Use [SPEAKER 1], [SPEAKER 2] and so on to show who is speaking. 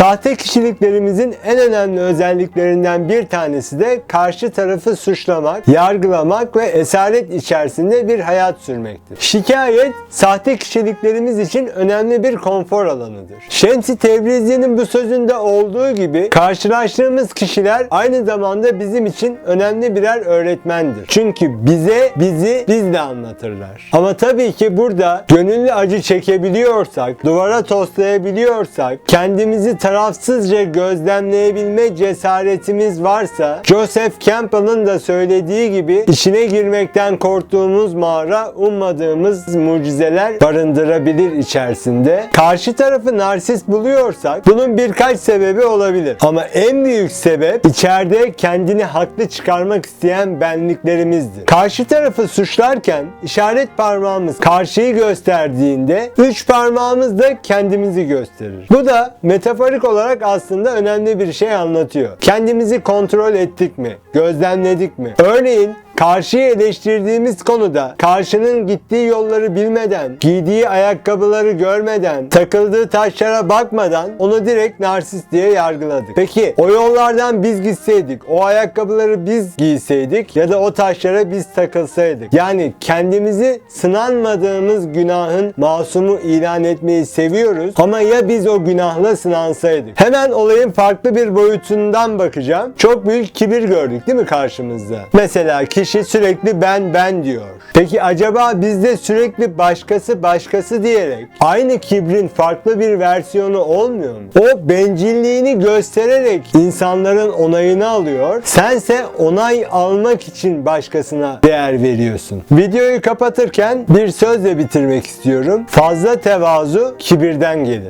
[SPEAKER 1] Sahte kişiliklerimizin en önemli özelliklerinden bir tanesi de karşı tarafı suçlamak, yargılamak ve esaret içerisinde bir hayat sürmektir. Şikayet, sahte kişiliklerimiz için önemli bir konfor alanıdır. Şems-i Tebrizi'nin bu sözünde olduğu gibi karşılaştığımız kişiler aynı zamanda bizim için önemli birer öğretmendir. Çünkü bize bizi bizle anlatırlar. Ama tabii ki burada gönüllü acı çekebiliyorsak, duvara toslayabiliyorsak, kendimizi tarafsızca gözlemleyebilme cesaretimiz varsa, Joseph Campbell'ın da söylediği gibi içine girmekten korktuğumuz mağara ummadığımız mucizeler barındırabilir içerisinde. Karşı tarafı narsist buluyorsak bunun birkaç sebebi olabilir. Ama en büyük sebep içeride kendini haklı çıkarmak isteyen benliklerimizdir. Karşı tarafı suçlarken işaret parmağımız karşıyı gösterdiğinde üç parmağımız da kendimizi gösterir. Bu da metaforik olarak aslında önemli bir şey anlatıyor. Kendimizi kontrol ettik mi? Gözlemledik mi? Örneğin Karşıyı eleştirdiğimiz konuda karşının gittiği yolları bilmeden, giydiği ayakkabıları görmeden, takıldığı taşlara bakmadan onu direkt narsist diye yargıladık. Peki o yollardan biz gitseydik, o ayakkabıları biz giyseydik ya da o taşlara biz takılsaydık. Yani kendimizi sınanmadığımız günahın masumu ilan etmeyi seviyoruz ama ya biz o günahla sınansaydık? Hemen olayın farklı bir boyutundan bakacağım. Çok büyük kibir gördük değil mi karşımızda? Mesela kişi sürekli ben ben diyor. Peki acaba bizde sürekli başkası başkası diyerek aynı kibrin farklı bir versiyonu olmuyor mu? O bencilliğini göstererek insanların onayını alıyor. Sense onay almak için başkasına değer veriyorsun. Videoyu kapatırken bir sözle bitirmek istiyorum. Fazla tevazu kibirden gelir.